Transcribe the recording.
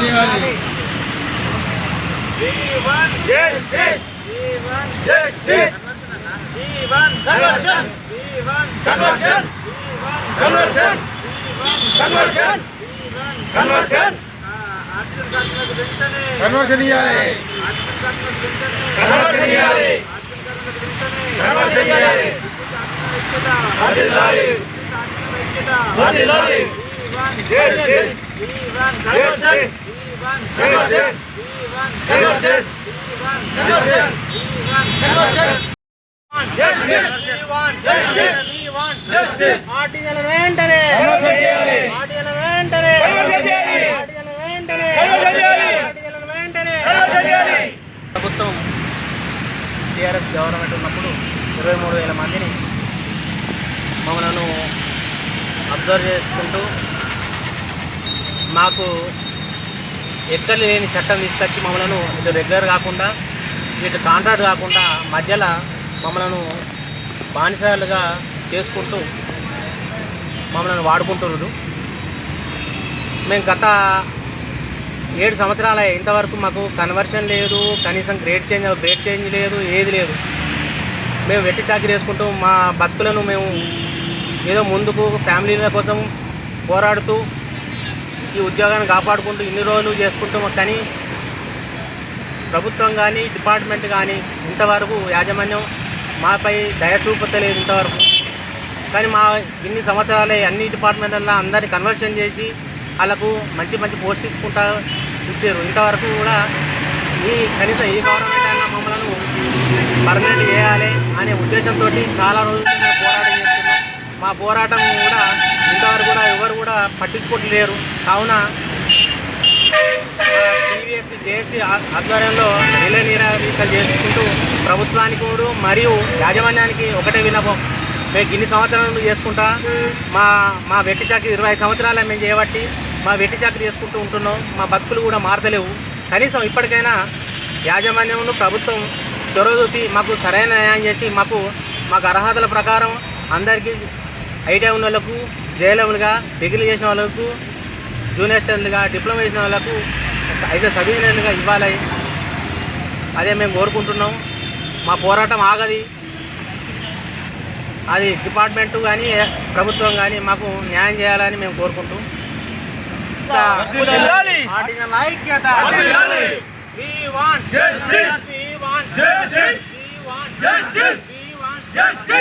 చేయాలి Justice! Justice! Conversion! Conversion! Conversion! Conversion! Conversion! Conversion ఇవ్వాలి conversion చేయాలి కన్వర్షన్ చేయాలి వదిలాలి వెంటనే కన్వర్షన్ వెంటనే వెంటనే వెంటనే ప్రభుత్వం టీఆర్ఎస్ గవర్నమెంట్ ఉన్నప్పుడు ఇరవై మూడు వేల మందిని మమ్మలను అబ్జర్వ్ చేసుకుంటూ మాకు ఎక్కడ లేని చట్టం తీసుకొచ్చి మమ్మలను ఇటు రెగ్యులర్ కాకుండా ఇటు కాంట్రాక్ట్ కాకుండా మధ్యలో మమ్మలను బానిసలుగా చేసుకుంటూ మమ్మల్ని వాడుకుంటున్నారు. మేము గత ఏడు సంవత్సరాల ఇంతవరకు మాకు కన్వర్షన్ లేదు కనీసం గ్రేడ్ చేంజ్ గ్రేడ్ చేంజ్ లేదు ఏది లేదు. మేము వెట్టి చాకరీ వేసుకుంటూ మా బతుకులను మేము ఏదో ముందుకు ఫ్యామిలీల కోసం పోరాడుతూ ఈ ఉద్యోగాన్ని కాపాడుకుంటూ ఇన్ని రోజులు చేసుకుంటూ కానీ ప్రభుత్వం కానీ డిపార్ట్మెంట్ కానీ ఇంతవరకు యాజమాన్యం మాపై దయ చూపుతలేదు ఇంతవరకు. కానీ మా ఇన్ని సంవత్సరాలే అన్ని డిపార్ట్మెంట్లలో అందరినీ కన్వర్షన్ చేసి వాళ్ళకు మంచి మంచి పోస్ట్ ఇచ్చుకుంటా ఇచ్చారు. ఇంతవరకు కూడా ఈ కనీసం ఈ గవర్నమెంట్ అయినా మమ్మల్ని పర్మనెంట్ చేయాలి అనే ఉద్దేశంతో చాలా రోజులు పోరాటం చేస్తున్నాం. మా పోరాటం కూడా ఇంతవరకు కూడా ఎవరు కూడా పట్టించుకోవట్లేరు కావున టీవీఎస్ జేఏసీ ఆధ్వర్యంలో రిలే నిరాదీక్షలు చేసుకుంటూ ప్రభుత్వానికి కూడా మరియు యాజమాన్యానికి ఒకటే విన్నపం. మేము ఇన్ని సంవత్సరాలు చేసుకుంటా మా మా వెట్టి చాకరీ ఇరవై ఐదు సంవత్సరాలు మేము చేయబట్టి మా వెట్టి చాకరీ చేసుకుంటూ ఉంటున్నాం. మా బతుకులు కూడా మారతలేవు. కనీసం ఇప్పటికైనా యాజమాన్యంను ప్రభుత్వం చొరవ చూపి మాకు సరైన న్యాయం చేసి మాకు మాకు అర్హతల ప్రకారం అందరికీ ఐటీఐ ఉన్న వాళ్ళకు జేఎల్ఎంలుగా డిగ్రీ చేసిన వాళ్ళకు జూనియర్ స్టూడెంట్లుగా డిప్లొమా చేసిన వాళ్ళకు అయితే సబ్ ఇంజనీర్లుగా ఇవ్వాలి. అదే మేము కోరుకుంటున్నాం. మా పోరాటం ఆగది. అది డిపార్ట్మెంట్ కానీ ప్రభుత్వం కానీ మాకు న్యాయం చేయాలని మేము కోరుకుంటాం. ఐక్యత. Justice. Justice. Justice.